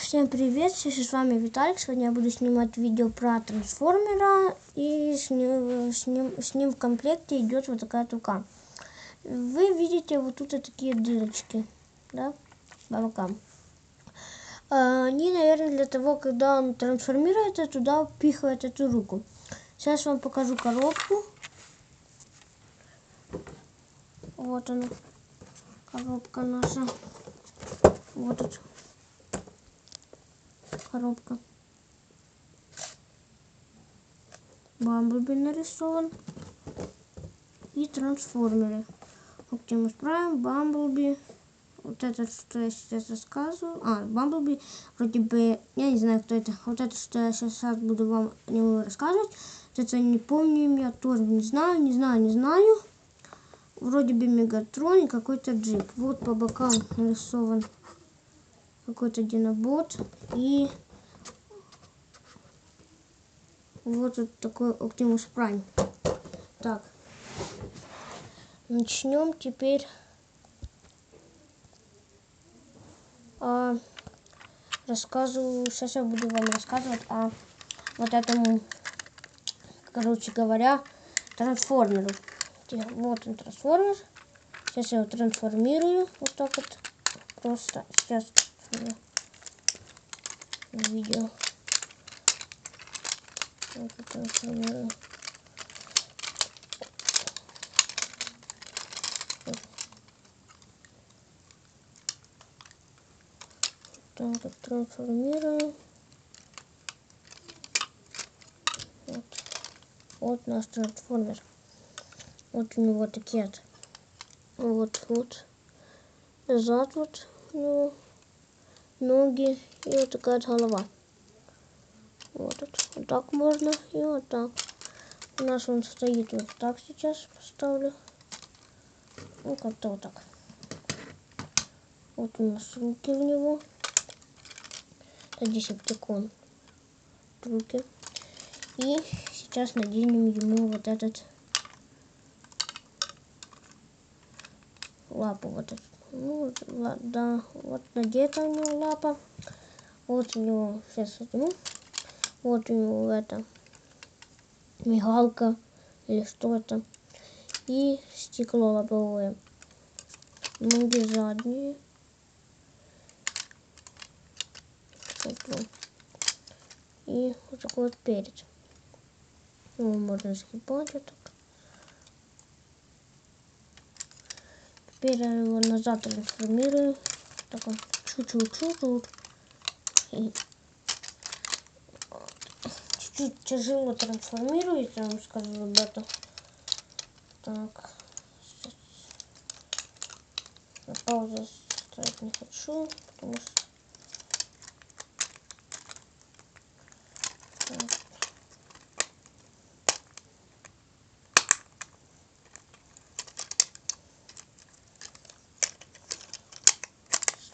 Всем привет, с вами Виталик. Сегодня я буду снимать видео про трансформера. И с ним, с ним, с ним в комплекте идет вот такая тука. Вы видите вот тут вот такие дырочки, да, по бокам. А, они, наверное, для того, когда он трансформируется, туда впихивает эту руку. Сейчас вам покажу коробку. Вот она, коробка наша. Вот тут коробка. Бамблби нарисован. И трансформеры. Оптимус Прайм, Бамблби. Вот это, что я сейчас рассказываю. А, Бамблби, вроде бы, я не знаю, кто это. Вот это, что я сейчас буду вам о нем рассказывать. Вот это не помню я тоже не знаю, не знаю, не знаю. Вроде бы Мегатрон и какой-то джип. Вот по бокам нарисован какой-то динобот. И вот тут такой Optimus Prime. Так. Начнем теперь а, рассказываю, сейчас я буду вам рассказывать о вот этом, короче говоря, трансформеру. Вот он трансформер. Сейчас я его трансформирую вот так вот. Просто сейчас видео. Вот трансформирую. Так, вот трансформирую. Вот. вот наш трансформер. Вот у него такие вот, вот, зад вот у него ноги и вот такая вот голова. Вот, вот так можно и вот так. У нас он стоит вот так сейчас поставлю. Ну, как-то вот так. Вот у нас руки в него. Это десептикон. Руки. И сейчас наденем ему вот этот лапу вот эту. Ну, да, вот надета у него лапа. Вот у него, сейчас возьму. Вот у него это мигалка или что это. И стекло лобовое. Ноги задние. И вот такой вот перец. Его можно сгибать вот. Теперь я его назад трансформирую. Так он чуть-чуть-чуть. Чуть-чуть тяжело трансформируется, я вам скажу этом. Так. На паузу ставить не хочу, потому что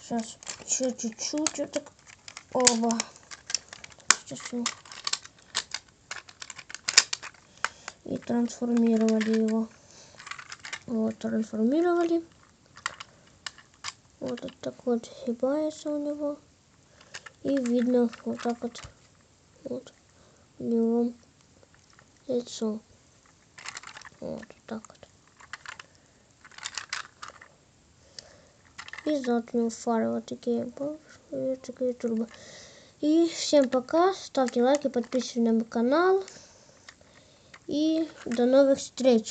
Сейчас еще чуть-чуть вот так. Оба. Сейчас его. И трансформировали его. Вот, трансформировали. Вот, вот так вот сгибается у него. И видно вот так вот. Вот у него лицо. Вот так И заднюю фары вот такие, и такие турбо. И всем пока, ставьте лайки, подписывайтесь на мой канал. И до новых встреч!